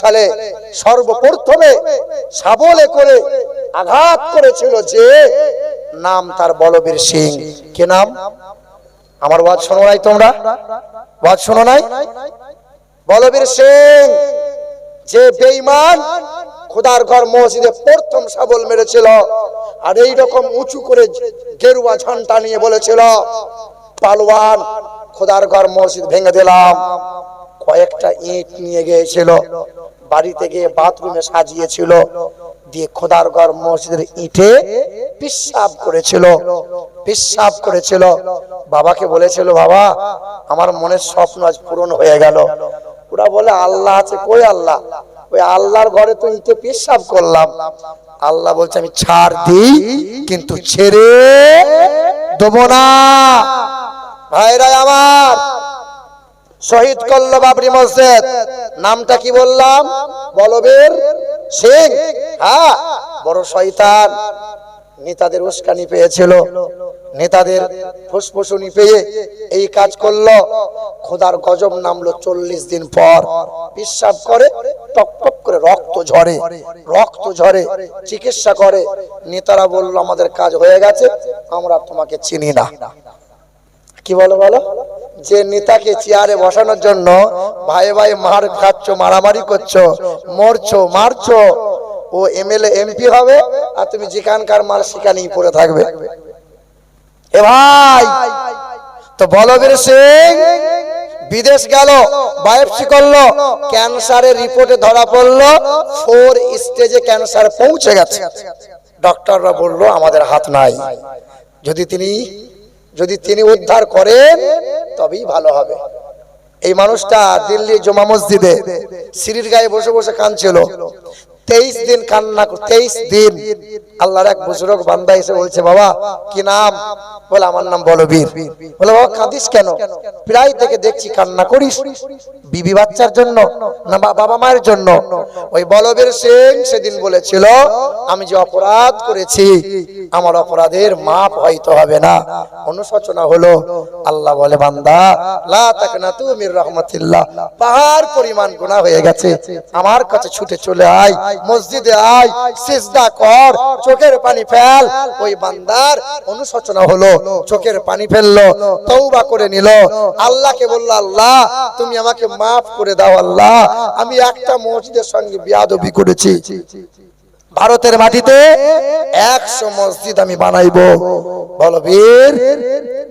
সালে সর্বপ্রথমে করে আঘাত করেছিল যে নাম তার বলবীর সিং। যে বেঈমান খোদার ঘর মসজিদে প্রথম সাবল মেরেছিল আর এই রকম উঁচু করে গেরুয়া ঝান্টা নিয়ে বলেছিল, পালোয়ান, খোদার ঘর মসজিদ ভেঙে দিলাম। কয়েকটা ইট নিয়ে গিয়েছিল বাড়িতে গিয়ে বাথরুমে সাজিয়েছিল, দিয়ে খোদার ঘর মসজিদের ইটে পিসাব করেছিল পিসাব করেছিল। বাবাকে বলেছিল, বাবা, আমার মনের স্বপ্ন আজ পূরণ হয়ে গেল। ওরা বলে, আল্লাহ আছে, কই আল্লাহ? ওই আল্লাহর ঘরে তো ইটে পিসাব করলাম। আল্লাহ বলছে, আমি ছাড় দিই, কিন্তু ছেড়ে দেবো না। ভাইরা আমার শহীদ করল বাবরি মসজিদ। নামটা কি বললাম? বলবীর সিং। হ্যাঁ বড় শয়তান। নেতাদের উস্কানি পেয়েছিল। নেতাদের ফুসফুসুনি পেয়ে এই কাজ করল। খোদার গজব নামলো চল্লিশ দিন পর। বিশ্বাস করে, টক টক করে রক্ত ঝরে। রক্ত ঝরে, চিকিৎসা করে। নেতারা বলল, আমাদের কাজ হয়ে গেছে, আমরা তোমাকে চিনি না। কি বলো বলো? যে নেতাকে চেয়ারে বসানোর জন্য ভাই ভাই মার খাচ্ছ, মারামারি করছ, মরছো, মারছো, ও এমএলএ, এমপি হবে আর তুমি যেখানকার মার সেখানেই পড়ে থাকবে। এ ভাই, তো বলবীর সিং, বিদেশ গেল, বায়োপসি করল, ক্যান্সারের রিপোর্টে ধরা পড়ল, ফোর স্টেজে ক্যান্সার পৌঁছে গেছে। ডক্টররা বলল, আমাদের হাত নাই। যদি তিনি যদি তিনি উদ্ধার করেন, তবেই ভালো হবে। এই মানুষটা দিল্লি জমা মসজিদে সিঁড়ির গায়ে বসে বসে কাঁদছিল। তেইশ দিন কান্না তেইশ দিন। আল্লাহর এক বুজুর্গ বান্দা এসে বলছে, বাবা, কি নাম? বলে, আমার নাম বলবীর। বলে, বাবা, কাঁদিস কেন? প্রায় থেকে দেখছি কান্না করিস। বিবি বাচ্চার জন্য না বাবা মায়ের জন্য? ওই বলবীর সিং সেদিন বলেছিল, আমি যে অপরাধ করেছি, আমার অপরাধের মাপ হয়তো হবে না। অনুশোচনা হলো, আল্লাহ বলে, বান্দা, লা তাকনা তুমি রহমতিল্লাহ, পাহাড় পরিমাণ গুনাহ হয়ে গেছে। আমার কাছে ছুটে চলে আয় মসজিদে আয়, সিজদা কর, চোখের পানি ফেল। ওই বান্দার অনুশোচনা হলো, চোখের পানি ফেলল, তওবা করে নিল। আল্লাহকে বলল, আল্লাহ, তুমি আমাকে মাফ করে দাও, আল্লাহ। আমি একটা মসজিদের সঙ্গে বিয়াদবি করেছি। ভারতের মাটিতে একশো মসজিদ আমি বানাইবো। বলো বীর,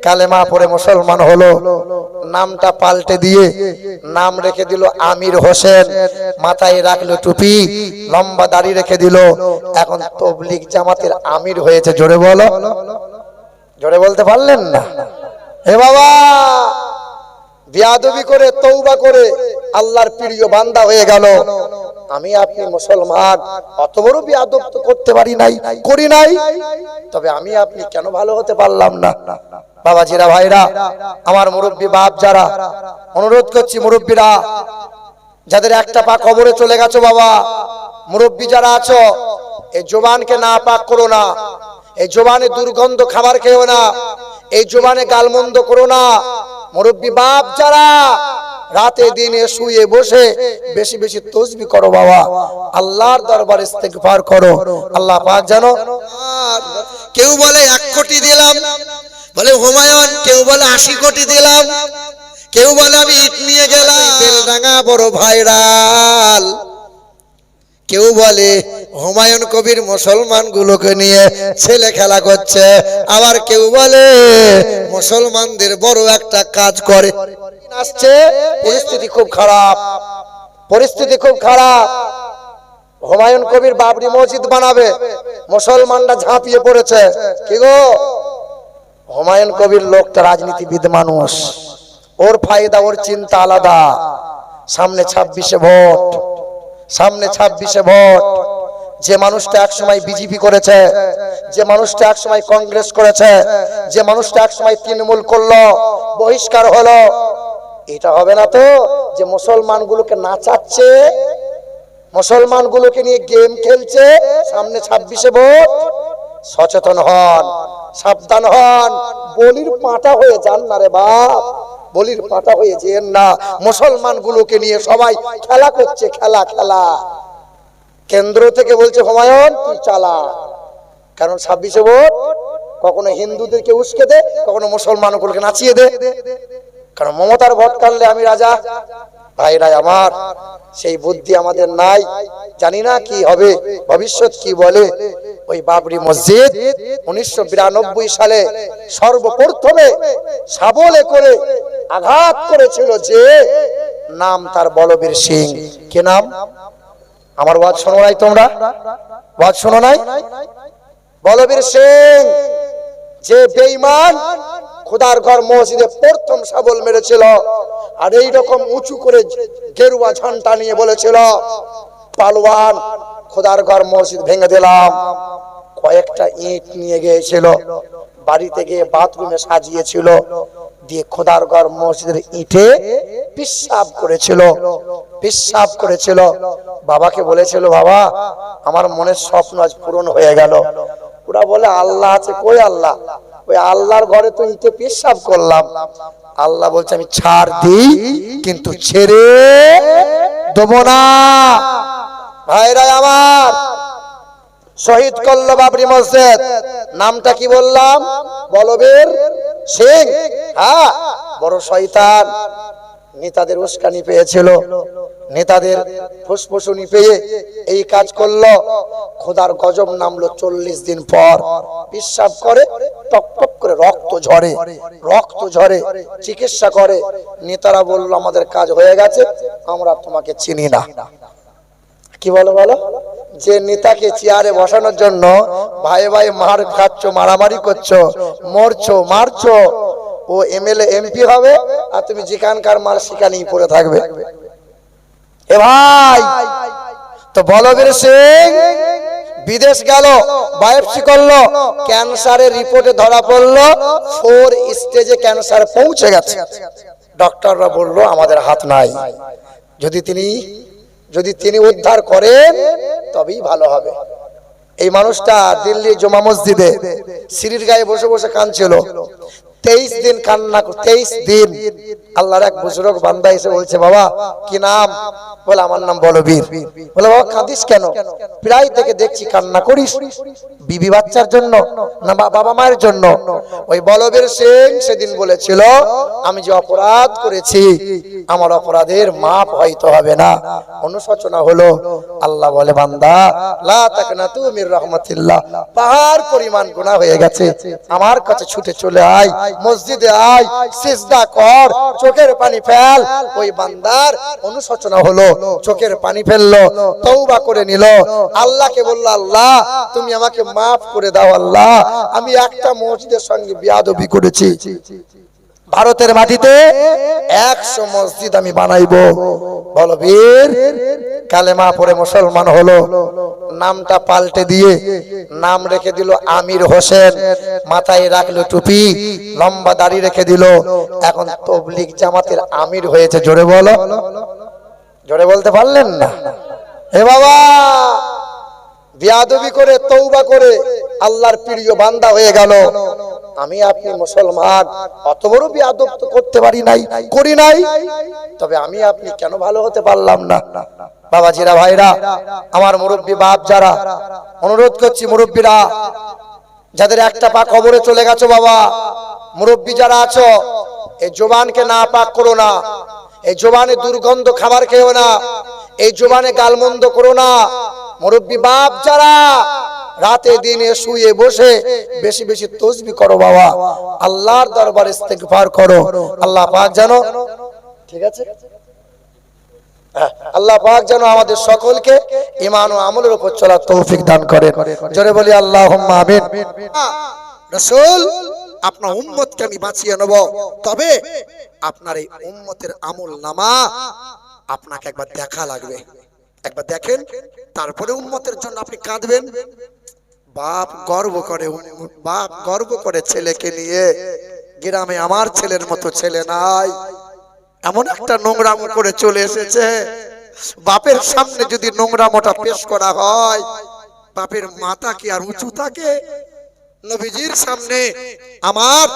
কালেমা পড়ে মুসলমান হলো। নামটা পাল্টে দিয়ে নাম রেখে দিল আমির হোসেন। মাথায় রাখল টুপি, লম্বা দাড়ি রেখে দিল। এখন তবলিগ জামাতের আমির হয়েছে। জোরে বলো। জোরে বলতে পারলেন না? হে বাবা! বিয়াদবি করে তৌবা করে আল্লাহর প্রিয় বান্দা হয়ে গেল। আমি আপনি মুসলমান, অত বড় বিয়াদব তো করতে পারি নাই, করি নাই। তবে আমি আপনি কেন ভালো হতে পারলাম না? বাবাজিরা, ভাইরা, আমার মুরব্বী বাপ যারা, অনুরোধ করছি মুরব্বীরা, যাদের একটা পা কবরে চলে গেছো বাবা, মুরব্বী যারা আছো, এই জোবানকে না পাক করো না, এই জোবানে দুর্গন্ধ খাবার খেও না, এই জোবানে গালমন্দ করো না। মুরব্বী বাপ যারা রাতে দিনে শুয়ে বসে বেশি বেশি তসবি করো বাবা। আল্লাহর দরবারে ইস্তেগফার করো। আল্লাহ পাক জানো কেউ বলে এক কোটি দিলাম বলে হুমায়ুন কেউ বলে আশি কোটি দিলাম কেউ বলে আমি ইট নিয়ে গেলাম। বেলডাঙ্গা বড় ভাইরাল। কেউ বলে, হুমায়ুন কবির মুসলমান গুলোকে নিয়ে ছেলে খেলা করছে। আবার কেউ বলে, মুসলমানদের বড় একটা কাজ করে। আসছে, পরিস্থিতি খুব খারাপ। পরিস্থিতি খুব খারাপ। হুমায়ুন কবির বাবরি মসজিদ বানাবে। মুসলমানরা ঝাঁপিয়ে পড়েছে। কি গো? হুমায়ুন কবির লোকটা রাজনীতিবিদ মানুষ। ওর ফায়দা, ওর চিন্তা আলাদা। সামনে ছাব্বিশে ভোট। সামনে ছাব্বিশে ভোট। যে মানুষটা একসময় বিজেপি করেছে, যে মানুষটা একসময় কংগ্রেস করেছে, যে মানুষটা একসময় তৃণমূল করল, বহিষ্কার হলো, এটা হবে না তো যে মুসলমানগুলোকে নাচাচ্ছে, মুসলমানগুলোকে নিয়ে গেম খেলছে, সামনে ছাব্বিশে ভোট। সচেতন হন, সাবধান হন, বলির পাটা হয়ে যান না রে বাপ। বলির পাটা হয়ে যেন না। মুসলমান গুলোকে নিয়ে সবাই খেলা করছে, খেলা খেলা। কেন্দ্র থেকে বলছে, হুমায়ুন, তুই চালা। কারণ ছাব্বিশে ভোট, কখনো হিন্দুদেরকে উস্কে দে, কখনো মুসলমানগুলোকে নাচিয়ে দে। কারণ মমতার ভোট কাটলে আমি রাজা। ভাইরাই আমার, সেই বুদ্ধি আমাদের নাই। জানি না কি হবে, ভবিষ্যৎ কি বলে। ওই বাবরি মসজিদ উনিশশো বিরানব্বই সালে সর্বপ্রথমে সাবলে করে আঘাত করেছিল যে নাম তার বলবীর সিং। কে নাম? আমার ওয়াজ শোনো নাই তোমরা? ওয়াজ শোনো নাই? বলবীর সিং, যে বেঈমান খোদার ঘর মসজিদে প্রথম সাবল মেরেছিল আর এই রকম উঁচু করে গেরুয়া ঝান্টা নিয়ে বলেছিল, পালোয়ান, খোদার ঘর মসজিদ ভেঙে দিলাম। কয়েকটা ইট নিয়ে গিয়েছিল, বাড়িতে গিয়ে বাথরুমে সাজিয়েছিল দিয়ে খোদার ঘর মসজিদের ইটে পিসাব করেছিল পিসাব করেছিল। বাবাকে বলেছিল, বাবা, আমার মনের স্বপ্ন আজ পূরণ হয়ে গেল। ওরা বলে, আল্লাহ আছে, কই আল্লাহ? ওই আল্লাহর ঘরে তো ইটে পেশাব করলাম। আল্লাহ বলছে, আমি ছাড় দিই, কিন্তু ছেড়ে দেবো না। ভাইরা আমার, শহীদ করল বাবরি মসজিদ। নামটা কি বললাম? বলবীর সিং হ্যাঁ বড় শয়তান। নেতাদের উস্কানি পেয়েছিল। নেতাদের ফুসফুসুনি পেয়ে এই কাজ করল। খোদার গজব নামলো চল্লিশ দিন পর। বিশ্বাস করে, টক টক করে রক্ত ঝরে। রক্ত ঝরে, চিকিৎসা করে। নেতারা বলল, আমাদের কাজ হয়ে গেছে, আমরা তোমাকে চিনি না। কি বলো বলো? যে নেতাকে চেয়ারে বসানোর জন্য ভাই ভাই মার খাচ্ছ, মারামারি করছ, মরছো, মারছো, ও এমএলএ, এমপি হবে আর তুমি যেখানকার মার সেখানেই পড়ে থাকবে। এ ভাই, তো বলবীর সিং, বিদেশ গেল, বায়োপসি করল, ক্যান্সারের রিপোর্টে ধরা পড়ল, ফোর স্টেজে ক্যান্সার পৌঁছে গেছে। ডক্টররা বলল, আমাদের হাত নাই। যদি তিনি যদি তিনি উদ্ধার করেন, তবেই ভালো হবে। এই মানুষটা দিল্লি জমা মসজিদে সিঁড়ির গায়ে বসে বসে কাঁদছিল। তেইশ দিন কান্না তেইশ দিন আল্লাহর এক বুজরক বান্দা এসে বলছে, বাবা, কি নাম? বলে, আমার নাম বলবীর। বলে, বাবা, কাঁদিস কেন? প্রায় থেকে দেখছি কান্না করিস। বিবি বাচ্চার জন্য না বাবা মায়ের জন্য। ওই বলবীর সিং সেদিন বলেছিল, আমি যে অপরাধ করেছি, আমার অপরাধের মাপ হয়তো হবে না। অনুশোচনা হলো, আল্লাহ বলে, বান্দা, লা রহমাতিল্লাহ। পাহাড় পরিমাণ গুনাহ হয়ে গেছে। আমার কাছে ছুটে চলে আয়, মসজিদে আয়, সিজদা কর, চোখের পানি ফেল। ওই বান্দার অনুশোচনা হলো চোখের পানি ফেলল, তওবা করে নিল। আল্লাহকে বলল, আল্লাহ, তুমি আমাকে মাফ করে দাও, আল্লাহ। আমি একটা মসজিদের সঙ্গে বিয়াদবি করেছি। ভারতের মাটিতে একশো মসজিদ আমি বানাইবো। বলো, বীর, কালেমা পড়ে মুসলমান হলো। নামটা পাল্টে দিয়ে নাম রেখে দিল আমির হোসেন। মাথায় রাখল টুপি, লম্বা দাড়ি রেখে দিল। এখন তবলিগ জামাতের আমির হয়েছে, জোরে বলো। জোরে বলতে পারলেন না? হে বাবা, বিয়াদবি করে তৌবা করে আল্লাহর প্রিয় বান্দা হয়ে গেল। আমি আপনি মুসলমান, অত বড় বিয়াদব তো করতে পারি নাই, করি নাই। তবে আমি আপনি কেন ভালো হতে পারলাম না? বাবাজিরা, ভাইরা, আমার মুরব্বী বাপ যারা, অনুরোধ করছি মুরব্বীরা, যাদের একটা পা কবরে চলে গেছো বাবা, মুরব্বী যারা আছো এই জোবানকে না পাক করো না। এই জোবানে দুর্গন্ধ খাবার খেও না। এই জোবানে গালমন্দ করো না। মুরব্বী বাপ যারা, রাতে দিনে শুয়ে বসে বেশি বেশি তসবি করো বাবা। আল্লাহর দরবার ইস্তেগফার করো। আল্লাহ পাক জানো ঠিক আছে? আল্লাহ পাক যেন আমাদের সকলকে ইমান ও আমলের উপর চলার তৌফিক দান করেন জোরে বলি আল্লাহ আমিন। রসুল আপনার উম্মতকে আমি বাঁচিয়ে নেব। তবে আপনার এই উম্মতের আমল নামা আপনাকে একবার দেখা লাগবে। একবার দেখেন, তারপরে উম্মতের জন্য আপনি কাঁদবেন। বাপ গর্ব করে বাপ গর্ব করে ছেলেকে নিয়ে, গ্রামে আমার ছেলের মতো ছেলে নাই। এমন একটা নোংরাম করে চলে এসেছে। বাপের সামনে যদি নোংরামোটা পেশ করা হয়, বাপের মাথা কি আর উঁচু থাকে? নবীজির সামনে আমার,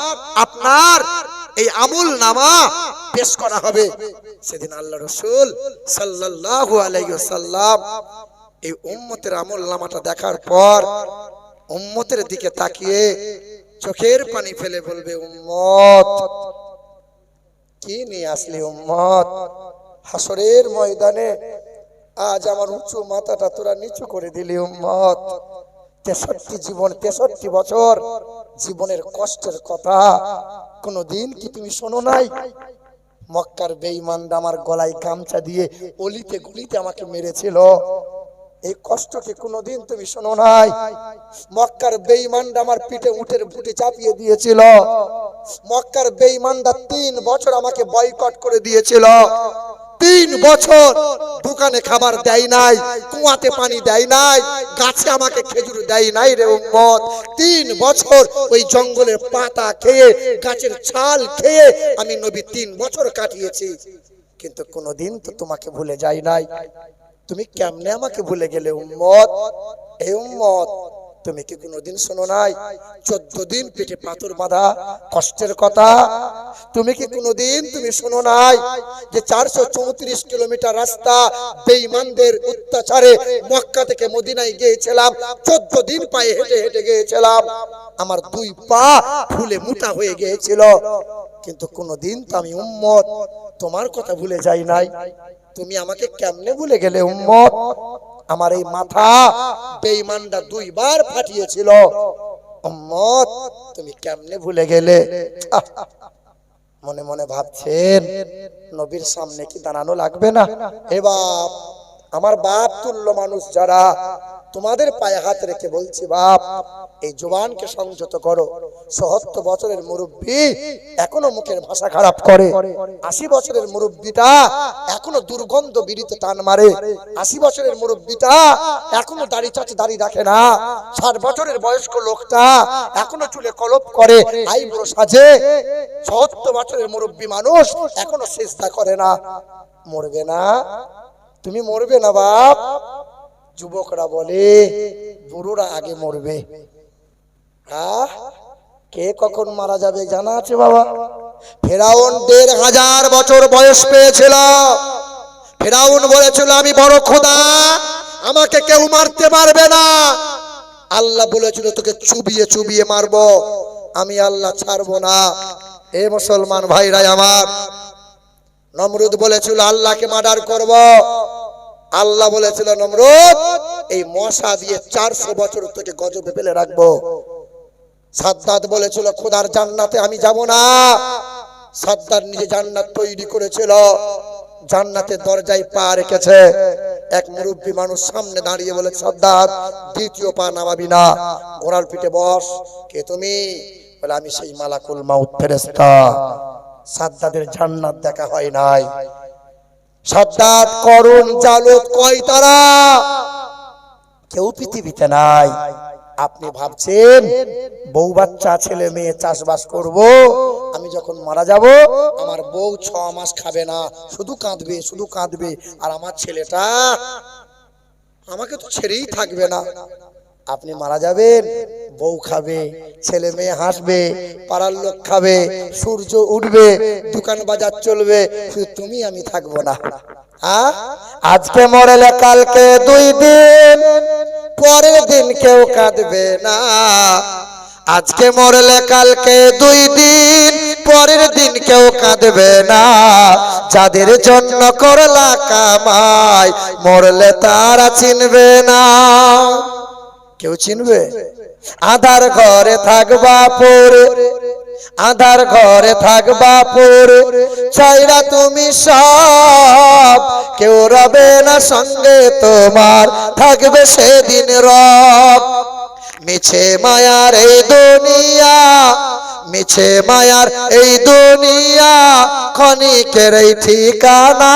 আপনার এই আমল নামা পেশ করা হবে। সেদিন আল্লাহ রসুল সাল্লাল্লাহু আলাইহি সাল্লাম এই উম্মতের আমল নামাটা দেখার পর উম্মতের দিকে তাকিয়ে চোখের পানি ফেলে বলবে, উম্মত, কি নিয়ে আসলি উম্মত? হাসরের ময়দানে আজ আমার উঁচু মাথাটা তোরা নিচু করে দিলি উম্মত। তেষট্টি জীবন, তেষট্টি বছর জীবনের কষ্টের কথা। কোনো দিন কি তুমি শোনো নাই? মক্কার বেঈমানরা আমার গলায় গামছা দিয়ে অলিতে গুলিতে আমাকে মেরেছিল। এই কষ্টকে কোনোদিন তুমি শোনো নাই? মক্কার বেঈমানরা আমার পিঠে উঠের বুটে চাপিয়ে দিয়েছিল। মক্কার বেঈমানরা তিন বছর আমাকে বয়কট করে দিয়েছিল। তিন বছর দোকানে খাবার দেয় নাই, কুয়াতে পানি দেয় নাই, গাছে আমাকে খেজুর দেয় নাই রে উম্মত। তিন বছর ওই জঙ্গলের পাতা খেয়ে, গাছের ছাল খেয়ে আমি নবী তিন বছর কাটিয়েছি। কিন্তু কোনোদিন তো তোমাকে ভুলে যাই নাই। তুমি কেমনে আমাকে ভুলে গেলে উম্মত? এই উম্মত তুমি কি কোনোদিন শোনো নাই? চোদ্দ দিন পেটে পাথর বাঁধা, কষ্টের কথা। তুমি কি কোনোদিন তুমি শোনো নাই যে চারশো চৌত্রিশ কিলোমিটার রাস্তা বেঈমানদের অত্যাচারে মক্কা থেকে মদিনায় গিয়েছিলাম, চোদ্দ দিন পায়ে হেঁটে হেঁটে গিয়েছিলাম। আমার দুই পা ফুলে মোটা হয়ে গিয়েছিল। কিন্তু কোনোদিন তো আমি উম্মত, তোমার কথা ভুলে যাই নাই। তুমি আমাকে কেমনে ভুলে গেলে উম্মত? আমার এই মাথা বেঈমানরা দুইবার ফাটিয়েছিল। উম্মত, তুমি কেমনে ভুলে গেলে? মনে মনে ভাবছেন, নবীর সামনে কি দাঁড়ানো লাগবে না? এ বাপ, আমার বাপ তুল্য মানুষ যারা তোমাদের পায়ে হাত রেখে বলছি, বাপ, এই জোবানকে সংযত করো। সহত্তর বছরের মুরব্বী এখনও মুখের ভাষা খারাপ করে। আশি বছরের মুরব্বীটা এখনও দুর্গন্ধ বিড়িতে টান মারে। আশি বছরের মুরব্বীটা এখনও দাড়ি চাচে দাড়ি রাখে না। ষাট বছরের বয়স্ক লোকটা এখনও চুলে কলপ করে, আইব্রো সাজে। সত্তর বছরের মুরব্বী মানুষ এখনও চেষ্টা করে না। মরবে না? তুমি মরবে না, বাপ? যুবকরা বলে, বুড়োরা আগে মরবে। কে কখন মারা যাবে জানা আছে বাবা? ফেরাউন দেড় হাজার বছর বয়স পেয়েছিল। ফেরাউন বলেছিল, আমি বড় খোদা, আমাকে কেউ মারতে পারবে না। আল্লাহ বলেছিল, তোকে চুবিয়ে চুবিয়ে মারবো। আমি আল্লাহ ছাড়বো না। এ মুসলমান ভাইরাই আমার। নমরুদ বলেছিল, আল্লাহকে মার্ডার করব। আল্লাহ বলেছিল, নমরুদ, এই মশা দিয়ে চারশো বছর তোকে গজবে ফেলে রাখব। সাদ্দাত বলেছিল, খোদার জান্নাতে আমি যাব না। সাদ্দাত নিজে জান্নাত তৈরি করেছিল। জান্নাতের দরজায় পা রেখেছে। এক মুরব্বী মানুষ সামনে দাঁড়িয়ে বলে, সাদ্দাত, দ্বিতীয় পা নামাবি না। ঘোড়ার পিঠে বস। কে তুমি? বলে, আমি সেই মালাকুল মাউত ফেরেস্তা সাদ্দাদের জান্নাত দেখা হয় নাই। সাদ্দাত করুণ জালত কয় তারা? কেউ পৃথিবীতে নাই। আপনি ভাবছেন, বউ বাচ্চা, ছেলে মেয়ে চাষবাস করব, আমি যখন মারা যাব, আমার বউ ছ মাস খাবে না, শুধু কাঁদবে শুধু কাঁদবে, আর আমার ছেলেটা আমাকে তো ছেড়েই থাকবে না। আপনি মারা যাবেন, বউ খাবে, ছেলে মেয়ে হাসবে, পাড়ার লোক খাবে, সূর্য উঠবে, দোকান বাজার চলবে, শুধু তুমি আমি থাকব না? আজকে মরেলে কালকে দুই দিন, পরের দিন কেউ কাঁদবে না। আজকে মরলে কালকে দুই দিন, পরের দিন কেউ কাঁদবে না। যাদের জন্য করলা কামাই, মরলে তারা চিনবে না। কেউ চিনবে? আধার ঘরে থাকবা পরে, আধার ঘরে থাকবা পরে, চাইরা তুমি সব কেউ রবে না, সঙ্গে তোমার থাকবে সেদিন রব। মিছে মায়ার এই দুনিয়া, মিছে মায়ার এই দুনিয়া, ক্ষণিকের এই ঠিকানা।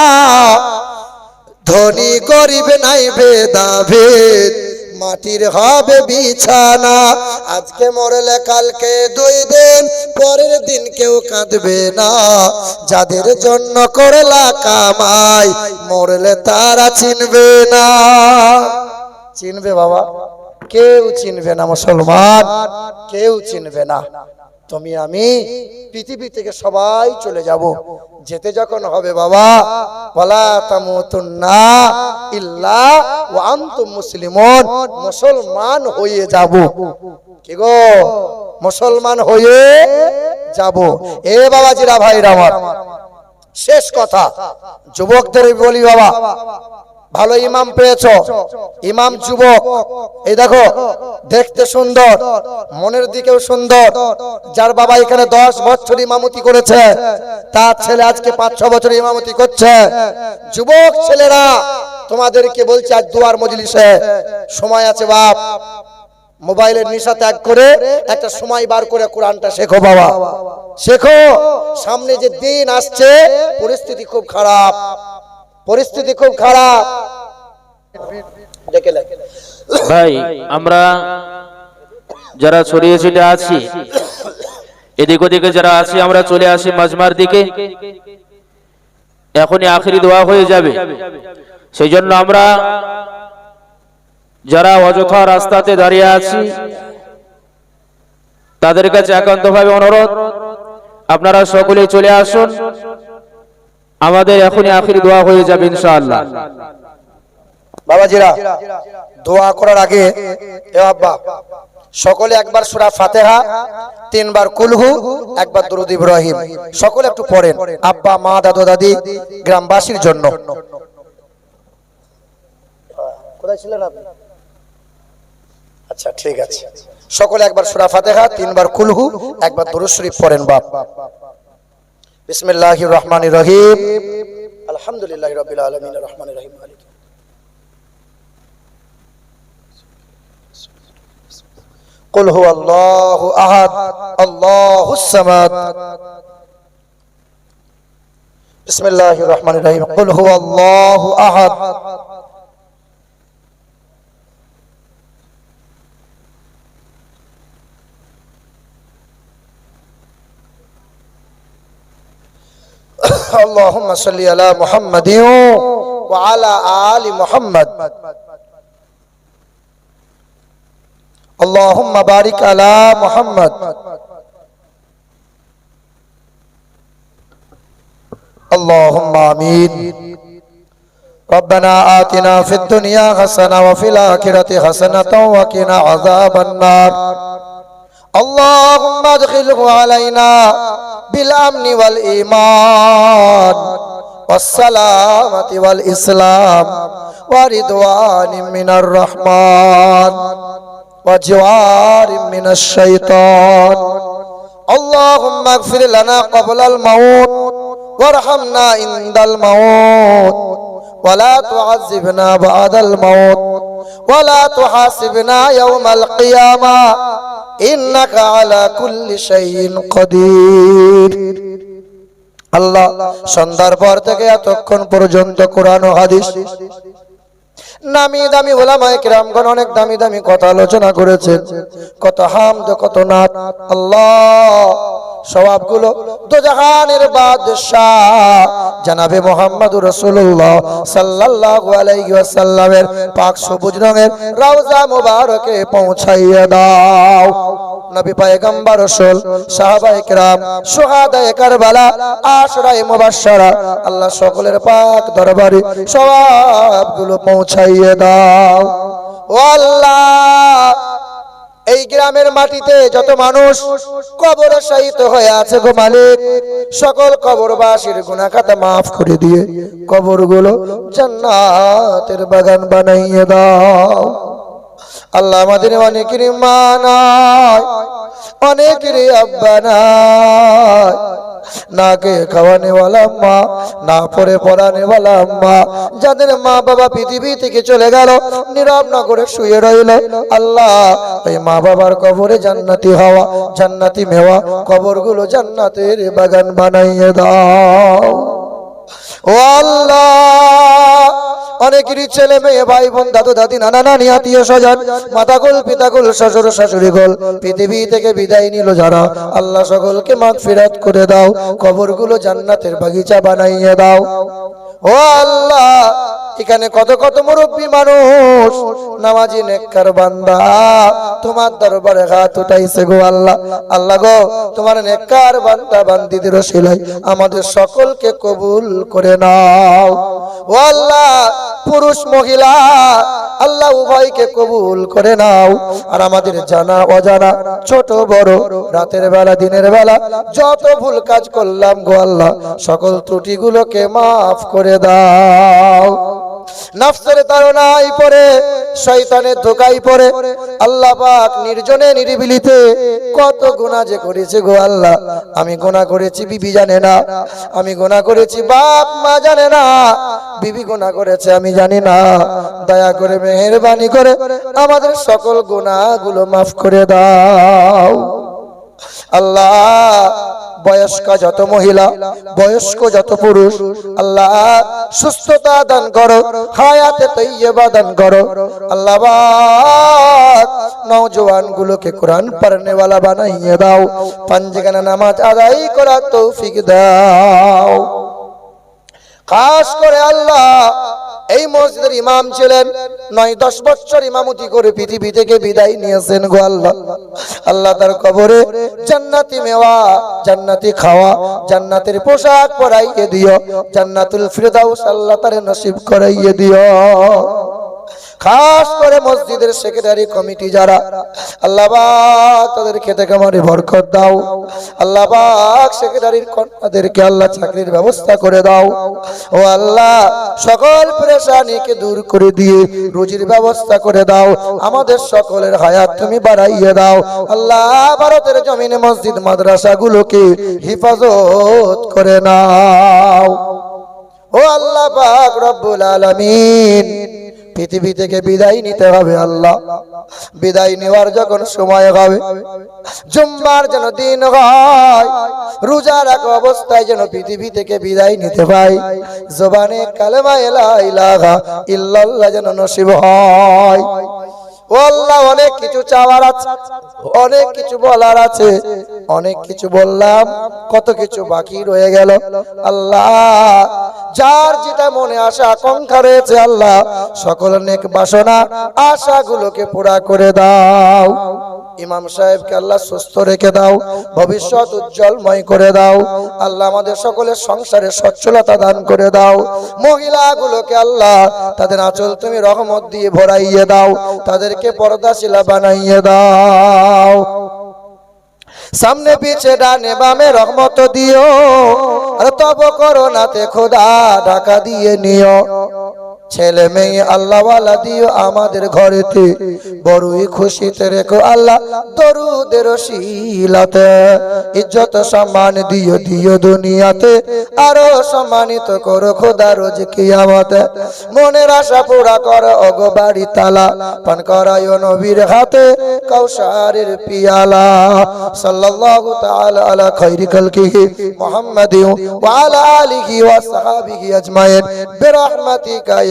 ধনী গরিব নাই ভেদাভেদ মাটির হবে বিছানা। আজকে মরলে কালকে দুই দিন, পরের দিন কেউ কাঁদবে না। যাদের জন্য করলা কামাই, মরলে তারা চিনবে না। চিনবে বাবা, কেউ চিনবে না মুসলমান, কেউ চিনবে না। তুমি, আমি পৃথিবী থেকে সবাই চলে যাব। যেতে যখন হবে বাবা, ওয়ালা তামুতুন্না ইল্লা ওয়া আনতুম মুসলিমুন মুসলমান হয়ে যাব। কি গো? মুসলমান হয়ে যাব। এ বাবাজিরা, ভাইরা আমার, শেষ কথা। যুবকদের বলি বাবা ভালো ইমাম পেয়েছ। ইমাম যুবক, এই দেখো, দেখতে সুন্দর, মনের দিকেও সুন্দর। যার বাবা এখানে দশ বছর ইমামতি করেছে, তার ছেলে আজকে পাঁচ, ছ বছর ইমামতি করছে। যুবক ছেলেরা, তোমাদেরকে বলছে, আজ দুয়ার মজলিসে সময় আছে বাপ। মোবাইলের নেশা ত্যাগ করে একটা সময় বার করে কোরআনটা শেখো বাবা। শেখো, সামনে যে দিন আসছে, পরিস্থিতি খুব খারাপ। পরিস্থিতি খুব খারাপ। ভাই, আমরা যারা ছড়িয়ে ছিটে আছি, এদিক ওদিকে যারা আছি, আমরা চলে আসি মাজমার দিকে। এখনই আখরি দোয়া হয়ে যাবে। সেই জন্য আমরা যারা অযথা রাস্তাতে দাঁড়িয়ে আছি, তাদের কাছে একান্তভাবে অনুরোধ, আপনারা সকলে চলে আসুন। আমাদের এখনই আখরি দোয়া হয়ে যাবে ইনশাআল্লাহ। বাবাজিরা, দোয়া করার আগে সকলে একবার সূরা ফাতেহা, তিনবার কুলহু, একবার দুরূদ ইব্রাহিম। সকলে একটু পড়েন। আব্বা, মা, দাদু, দাদি, গ্রামবাসীর জন্য। আচ্ছা ঠিক আছে। সকলে একবার সুরা ফাতিহা, তিনবার কুলহু, একবার দুরূদ শরীফ পড়েন বাপ। বিসমিল্লাহির রহমানির রহিম আলহামদুলিল্লাহি রাব্বিল আলামিন রহমানির রহিম মালিক قل هو الله احد الله الصمد بسم الله الرحمن الرحيم قل هو الله احد اللهم صل على محمد وعلى آل محمد. اللهم بارك على محمد. اللهم آمين. ربنا آتنا في الدنيا حسنة وفي الآخرة حسنة وقنا عذاب النار. اللهم ادخله علينا بالأمن والإيمان والسلامة والإسلام ورضوان من الرحمن وجوار من الشيطان اللهم اغفر لنا قبل الموت وارحمنا عند الموت ولا تعذبنا بعد الموت ولا تحاسبنا يوم القيامة إنك على كل شيء قدير আল্লাহ সন্ধ্যার পর থেকে এতক্ষণ পর্যন্ত কোরআন ও হাদিস নামি দামি ওলামায়ে কিরামগণ অনেক দামি দামি কথা আলোচনা করেছেন কত হামদ কত নাত আল্লাহ সওয়াবগুলো দোজাহানের বাদশাহ জানাবে মোহাম্মদুর রাসূলুল্লাহ সাল্লাল্লাহু আলাইহি পাক সবুজ রঙের রওজা মুবারকে পৌঁছাইয়া দাও। আল্লাহ সকলের পাক দরবারে সওয়াবগুলো পৌঁছাইয়ে দাও। ও আল্লাহ এই গ্রামের মাটিতে যত মানুষ কবর শায়িত হয়ে আছে গো মালিক, সকল কবরবাসীর গুনাহ মাফ করে দিয়ে কবরগুলো জান্নাতের বাগান বানাইয়ে দাও। আল্লাহ আমাদের অনেকেরই মা নাই, অনেকেরই আব্বা না কে খাওয়ানেওয়ালা মা না পরে পড়ানেওয়ালা মা যাদের মা বাবা পৃথিবী থেকে চলে গেল, নীরব নগরে শুয়ে রইল। আল্লাহ, ওই মা বাবার কবরে জান্নাতি হওয়া, জান্নাতি মেওয়া, কবরগুলো জান্নাতের বাগান বানাইয়ে দাও। ও আল্লাহ অনেকেরই ছেলে মেয়ে, ভাই বোন, দাদু, দাদি, নানা, নানি, আত্মীয় স্বজন মাতাকুল পিতাকুল শ্বশুর শাশুড়ি গোল পৃথিবী থেকে বিদায় নিল যারা। আল্লাহ সকলকে মাগ ফিরাত করে দাও, কবরগুলো জান্নাতের বাগিচা বানাইয়ে দাও। ও আল্লাহ, এখানে কত কত মুরব্বী মানুষ, নামাজি নেককার বান্দা, তোমার দরবারে হাত উঠাইছে গো আল্লাহ। আল্লাহ গো, তোমার নেককার বান্দা, বান্দিদের সিলাই আমাদের সকলকে কবুল করে নাও। ও আল্লাহ পুরুষ, মহিলা, আল্লাহ উভয়কে কবুল করে নাও। আর আমাদের জানা, অজানা, ছোট, বড়, রাতের বেলা, দিনের বেলা, যত ভুল কাজ করলাম গো আল্লাহ, সকল ত্রুটিগুলোকে মাফ করে দাও। নফসের তাড়নায় পড়ে, শয়তানের ধোকাই পড়ে। আল্লাহ পাক নির্জনে নিরিবিলিতে কত গুনাহ যে করেছে গো আল্লাহ। আমি গুনাহ করেছি, বিবি জানে না। আমি গুনাহ করেছি, বাপ মা জানে না। বিবি গুনাহ করেছে, আমি জানি না। দয়া করে মেহেরবানি করে আমাদের সকল গুনাহগুলো মাফ করে দাও। আল্লাহ বয়স্ক যত মহিলা, বয়স্ক যত পুরুষ, আল্লাহ সুস্থতা দান করো, হায়াতে তৈয়বা দান করো। আল্লাহ পাক নওজওয়ান গুলোকে কোরআন वाला বানাইয়ে দাও, পাঞ্জগানা নামাজ আদায় করা তৌফিক দাও। খাস করে আল্লাহ এই মসজিদের ইমাম ছিলেন নয়, দশ বছর ইমামতি করে পৃথিবী থেকে বিদায় নিয়েছেন গো আল্লাহ। আল্লাহ তার কবরে জান্নাতি মেওয়া, জান্নাতি খাওয়া, জান্নাতের পোশাক পরাইয়ে দিও, জান্নাতুল ফিরদাউস আল্লাহ তার নসিব করাইয়ে দিও। খাস করে মসজিদের সেক্রেটারি কমিটি যারা, আল্লাহ পাক তাদের খেতে কামারে বরকত দাও। আল্লাহ পাক সেক্রেটারির কন্যাদেরকে আল্লাহ চাকরির ব্যবস্থা করে দাও। ও আল্লাহ, সকল পেরেশানিকে দূর করে দিয়ে রুজির ব্যবস্থা করে দাও। আমাদের সকলের হায়াত তুমি বাড়াইয়ে দাও। আল্লাহ ভারতের জমিনে মসজিদ, মাদ্রাসাগুলোকে হিফাজত করে নাও। ও আল্লাহ পাক রব্বুল আলামিন। পৃথিবী থেকে বিদায় নিতে হবে আল্লাহ। বিদায় নেওয়ার যখন সময় হবে, জুম্মার যেন দিন হয়, রোজা রাখ অবস্থায় যেন পৃথিবী থেকে বিদায় নিতে পাই। জবানে কালেমা এলা ইলাহা ইল্লাল্লাহ যেন নসিব হয়। আল্লাহ, অনেক কিছু চাওয়ার আছে। অনেক কিছু বলার আছে। অনেক কিছু বললাম, কত কিছু বাকি রয়ে গেল। আল্লাহ, যার যেটা মনে আসে আকাঙ্ক্ষা রয়েছে আল্লাহ, সকল নেক বাসনা, আশাগুলোকে পুরা করে দাও। ইমাম সাহেবকে আল্লাহ সুস্থ রেখে দাও, ভবিষ্যৎ উজ্জ্বলময় করে দাও, আল্লাহ আমাদের সকলের সংসারে সচ্ছলতা দান করে দাও, মহিলাগুলোকে আল্লাহ তাদের আঁচল তুমি রহমত দিয়ে ভরাইয়ে দাও, তাদেরকে পর্দাশিলা বানাইয়ে দাও। সামনে পিছে ডানে বামে রহমত দিও, আর তব করোনাতে খোদা ঢাকা দিয়ে নিও। ছেলে মেয়ে আল্লাহওয়ালা দিও আমাদের ঘরেতে। বড়ই খুশিতে রেখো আল্লাহ দরুদের শিলাতে। ইজ্জত সম্মান দিও দিও দুনিয়াতে। আরও সম্মানিত করো খোদা রোজ কিয়ামতে। মনের আশা পুরা করো অগো বাড়ি তালা। পান করায় নবীর হাতে কৌশারের পিয়ালা। সাল্লাল্লাহু তাআলা আলা খাইরি খালকিহি মুহাম্মাদি ওয়া আলা আলিহি ওয়া সাহাবিহি আজমাইন। বিরহমাতিকা